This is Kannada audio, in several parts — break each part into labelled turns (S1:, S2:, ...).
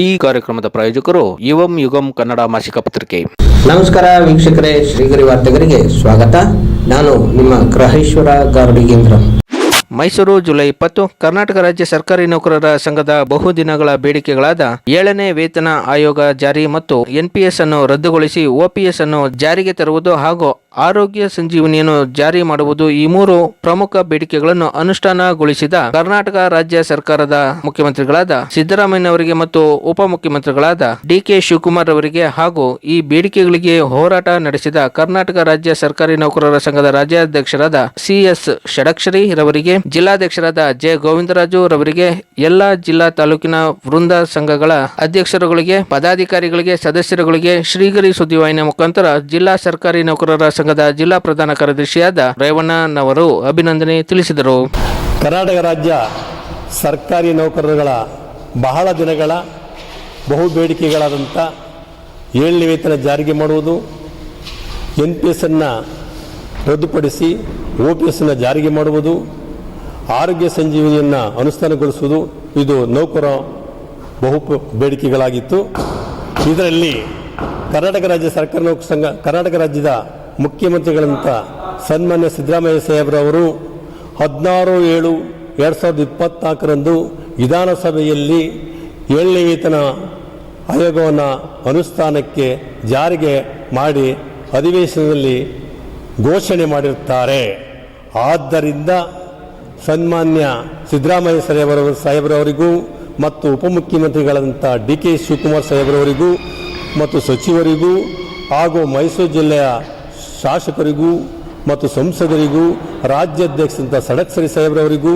S1: ಈ ಕಾರ್ಯಕ್ರಮದ ಪ್ರಾಯೋಜಕರು ಯುವಂ ಯುಗಂ ಕನ್ನಡ ಮಾಸಿಕ ಪತ್ರಿಕೆ.
S2: ನಮಸ್ಕಾರ ವೀಕ್ಷಕರೇ ಶ್ರೀಗರಿ ವಾರ್ತೆಗರಿಗೆ ಸ್ವಾಗತ. ನಾನು ನಿಮ್ಮ ಗ್ರಹೇಶ್ವರ ಗಾರ್ಡಿಗೇಂದ್ರ.
S1: ಮೈಸೂರು ಜುಲೈ ಇಪ್ಪತ್ತು ಕರ್ನಾಟಕ ರಾಜ್ಯ ಸರ್ಕಾರಿ ನೌಕರರ ಸಂಘದ ಬಹುದಿನಗಳ ಬೇಡಿಕೆಗಳಾದ ಏಳನೇ ವೇತನ ಆಯೋಗ ಜಾರಿ ಮತ್ತು ಎನ್ಪಿಎಸ್ ಅನ್ನು ರದ್ದುಗೊಳಿಸಿ ಒಪಿಎಸ್ ಅನ್ನು ಜಾರಿಗೆ ತರುವುದು ಹಾಗೂ ಆರೋಗ್ಯ ಸಂಜೀವನಿಯನ್ನು ಜಾರಿ ಮಾಡುವುದು ಈ ಮೂರು ಪ್ರಮುಖ ಬೇಡಿಕೆಗಳನ್ನು ಅನುಷ್ಠಾನಗೊಳಿಸಿದ ಕರ್ನಾಟಕ ರಾಜ್ಯ ಸರ್ಕಾರದ ಮುಖ್ಯಮಂತ್ರಿಗಳಾದ ಸಿದ್ದರಾಮಯ್ಯನವರಿಗೆ ಮತ್ತು ಉಪಮುಖ್ಯಮಂತ್ರಿಗಳಾದ ಡಿಕೆ ಶಿವಕುಮಾರ್ ಅವರಿಗೆ ಹಾಗೂ ಈ ಬೇಡಿಕೆಗಳಿಗೆ ಹೋರಾಟ ನಡೆಸಿದ ಕರ್ನಾಟಕ ರಾಜ್ಯ ಸರ್ಕಾರಿ ನೌಕರರ ಸಂಘದ ರಾಜ್ಯಾಧ್ಯಕ್ಷರಾದ ಸಿಎಸ್ ಷಡಕ್ಷರಿ ರವರಿಗೆ, ಜಿಲ್ಲಾಧ್ಯಕ್ಷರಾದ ಜೆ. ಗೋವಿಂದರಾಜು ರವರಿಗೆ, ಎಲ್ಲಾ ಜಿಲ್ಲಾ ತಾಲೂಕಿನ ವೃಂದ ಸಂಘಗಳ ಅಧ್ಯಕ್ಷರುಗಳಿಗೆ, ಪದಾಧಿಕಾರಿಗಳಿಗೆ, ಸದಸ್ಯರುಗಳಿಗೆ ಶ್ರೀಗರಿ ಸುದ್ದಿವಾಹಿನಿಯ ಮುಖಾಂತರ ಜಿಲ್ಲಾ ಸರ್ಕಾರಿ ನೌಕರರ ಸಂಘದ ಜಿಲ್ಲಾ ಪ್ರಧಾನ ಕಾರ್ಯದರ್ಶಿಯಾದ ರೇವಣ್ಣನವರು ಅಭಿನಂದನೆ ತಿಳಿಸಿದರು.
S3: ಕರ್ನಾಟಕ ರಾಜ್ಯ ಸರ್ಕಾರಿ ನೌಕರರುಗಳ ಬಹಳ ದಿನಗಳ ಬಹು ಬೇಡಿಕೆಗಳಾದಂಥ ಏಳನೇ ವೇತನ ಜಾರಿಗೆ ಮಾಡುವುದು, ಎನ್ ಪಿ ಎಸ್ಸನ್ನು ರದ್ದುಪಡಿಸಿ ಒ ಪಿ ಎಸ್ಸನ್ನು ಜಾರಿಗೆ ಮಾಡುವುದು, ಆರೋಗ್ಯ ಸಂಜೀವಿನಿಯನ್ನು ಅನುಷ್ಠಾನಗೊಳಿಸುವುದು, ಇದು ನೌಕರ ಬಹು ಬೇಡಿಕೆಗಳಾಗಿತ್ತು. ಇದರಲ್ಲಿ ಕರ್ನಾಟಕ ರಾಜ್ಯ ಸರ್ಕಾರ ನೌಕರ ಸಂಘ, ಕರ್ನಾಟಕ ರಾಜ್ಯದ ಮುಖ್ಯಮಂತ್ರಿಗಳಂತ ಸನ್ಮಾನ್ಯ ಸಿದ್ದರಾಮಯ್ಯ ಸಾಹೇಬ್ರವರು ಹದಿನಾರು ಏಳು ಎರಡು ಸಾವಿರದ ಇಪ್ಪತ್ನಾಲ್ಕರಂದು ವಿಧಾನಸಭೆಯಲ್ಲಿ ಏಳನೇ ವೇತನ ಆಯೋಗವನ್ನು ಅನುಷ್ಠಾನಕ್ಕೆ ಜಾರಿಗೆ ಮಾಡಿ ಅಧಿವೇಶನದಲ್ಲಿ ಘೋಷಣೆ ಮಾಡಿರುತ್ತಾರೆ. ಆದ್ದರಿಂದ ಸನ್ಮಾನ್ಯ ಸಿದ್ದರಾಮಯ್ಯ ಸಾಹೇಬರವ ಸಾಹೇಬರವರಿಗೂ ಮತ್ತು ಉಪಮುಖ್ಯಮಂತ್ರಿಗಳಾದಂಥ ಡಿ ಕೆ ಶಿವಕುಮಾರ್ ಸಾಹೇಬರವರಿಗೂ ಮತ್ತು ಸಚಿವರಿಗೂ ಹಾಗೂ ಮೈಸೂರು ಜಿಲ್ಲೆಯ ಶಾಸಕರಿಗೂ ಮತ್ತು ಸಂಸದರಿಗೂ ರಾಜ್ಯಾಧ್ಯಕ್ಷರಂಥ ಸಡಕ್ಸರಿ ಸಾಹೇಬ್ರವರಿಗೂ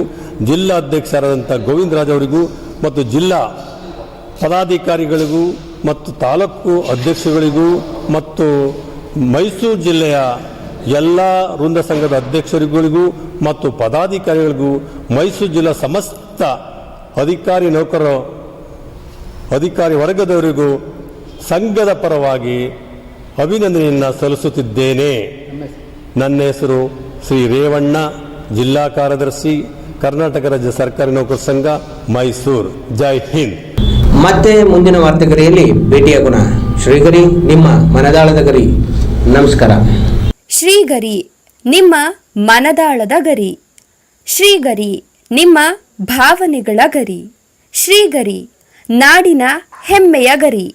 S3: ಜಿಲ್ಲಾಧ್ಯಕ್ಷರಾದಂಥ ಗೋವಿಂದರಾಜ್ ಅವರಿಗೂ ಮತ್ತು ಜಿಲ್ಲಾ ಪದಾಧಿಕಾರಿಗಳಿಗೂ ಮತ್ತು ತಾಲೂಕು ಅಧ್ಯಕ್ಷಗಳಿಗೂ ಮತ್ತು ಮೈಸೂರು ಜಿಲ್ಲೆಯ ಎಲ್ಲ ವೃಂದ ಸಂಘದ ಅಧ್ಯಕ್ಷರುಗಳಿಗೂ ಮತ್ತು ಪದಾಧಿಕಾರಿಗಳಿಗೂ ಮೈಸೂರು ಜಿಲ್ಲಾ ಸಮಸ್ತ ಅಧಿಕಾರಿ ನೌಕರ ಅಧಿಕಾರಿ ವರ್ಗದವರಿಗೂ ಸಂಘದ ಪರವಾಗಿ ಅಭಿನಂದನೆಯನ್ನು ಸಲ್ಲಿಸುತ್ತಿದ್ದೇನೆ. ನನ್ನ ಹೆಸರು ಶ್ರೀ ರೇವಣ್ಣ ಜಿಲ್ಲಾ ಕಾರ್ಯದರ್ಶಿ ಕರ್ನಾಟಕ ರಾಜ್ಯ ಸರ್ಕಾರಿ ನೌಕರ ಸಂಘ ಮೈಸೂರು. ಜೈ ಹಿಂದ್.
S2: ಮತ್ತೆ ಮುಂದಿನ ವಾರ್ತೆಗರಿಯಲ್ಲಿ ಭೇಟಿಯಾಗೋಣ ಶ್ರೀಗರಿ ನಿಮ್ಮ ಮನದಾಳದ ಗರಿ. ನಮಸ್ಕಾರ.
S4: ಶ್ರೀಗರಿ ನಿಮ್ಮ ಮನದಾಳದ ಗರಿ. ಶ್ರೀಗರಿ ನಿಮ್ಮ ಭಾವನೆಗಳ ಗರಿ. ಶ್ರೀಗರಿ ನಾಡಿನ ಹೆಮ್ಮೆಯ ಗರಿ.